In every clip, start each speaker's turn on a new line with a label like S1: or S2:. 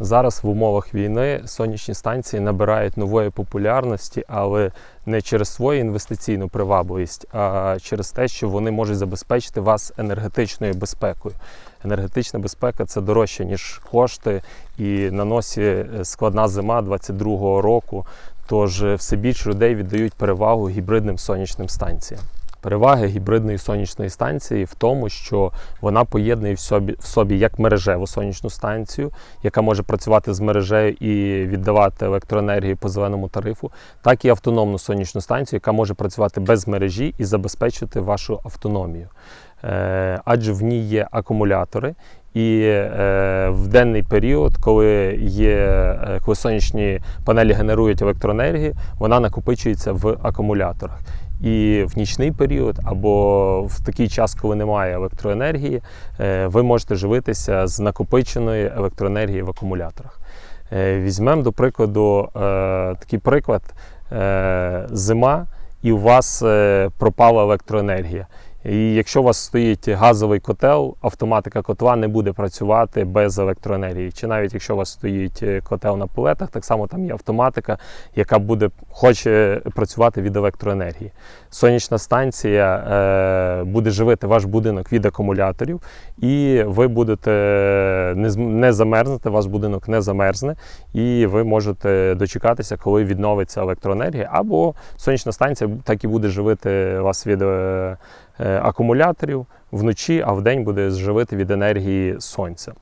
S1: Зараз в умовах війни сонячні станції набирають нової популярності, але не через свою інвестиційну привабливість, а через те, що вони можуть забезпечити вас енергетичною безпекою. Енергетична безпека це дорожче, ніж кошти, і на носі е, складна зима 22-го року. Тож е, все більше людей віддають перевагу гібридним сонячним станціям. Переваги гібридної сонячної станції в тому, що вона поєднує в собі, в собі як мережеву сонячну станцію, яка може працювати з мережею і віддавати електроенергію по зеленому тарифу, так і автономну сонячну станцію, яка може працювати без мережі і забезпечити вашу автономію. Е, адже в ній є акумулятори, і е, в денний період, коли є е, коли сонячні панелі генерують електроенергію, вона накопичується в акумуляторах. І в нічний період або в такий час, коли немає електроенергії, е, ви можете живитися з накопиченої електроенергії в акумуляторах. Е, Візьмемо до прикладу е, такий приклад: зима, і у вас пропала електроенергія. І якщо у вас стоїть газовий котел, автоматика котла не буде працювати без електроенергії. Чи навіть якщо у вас стоїть е, котел на палетах, так само там є автоматика, яка буде хоче працювати від електроенергії. Сонячна станція е, буде живити ваш будинок від акумуляторів, і ви будете не, не замерзнете, ваш будинок не замерзне, і ви можете дочекатися, коли відновиться електроенергія, або сонячна станція так і буде живити вас від. е, е, акумуляторів вночі, а вдень буде живити від енергії сонця.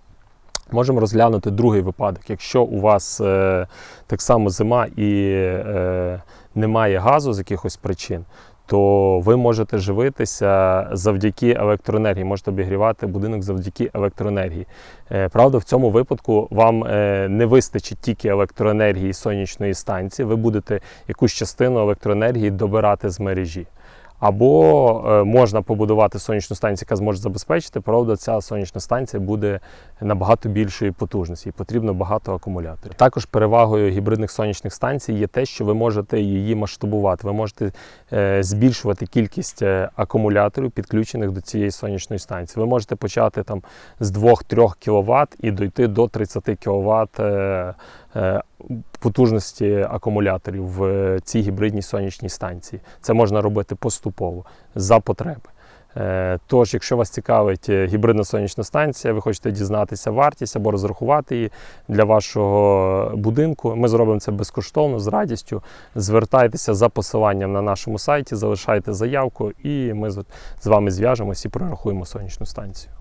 S1: Можемо розглянути другий випадок. Якщо у вас е, так само зима і е, немає газу з якихось причин, то ви можете живитися завдяки електроенергії, можете обігрівати будинок завдяки електроенергії. Е, правда, в цьому випадку вам е, не вистачить тільки електроенергії сонячної станції, ви будете якусь частину електроенергії добирати з мережі. Або е, можна побудувати сонячну станцію, яка зможе забезпечити, правда, ця сонячна станція буде набагато більшої потужності і потрібно багато акумуляторів. Також перевагою гібридних сонячних станцій є те, що ви можете її масштабувати. Ви можете е, збільшувати кількість е, акумуляторів, підключених до цієї сонячної станції. Ви можете почати там з 2-3 кВт і дойти до 30 кВт потужності акумуляторів в цій гібридній сонячній станції. Це можна робити поступово за потреби. Е, Тож, якщо вас цікавить е, гібридна сонячна станція, ви хочете дізнатися вартість або розрахувати її для вашого будинку, ми зробимо це безкоштовно з радістю. Звертайтеся за посиланням на нашому сайті, залишайте заявку, і ми з вами зв'яжемось і прорахуємо сонячну станцію.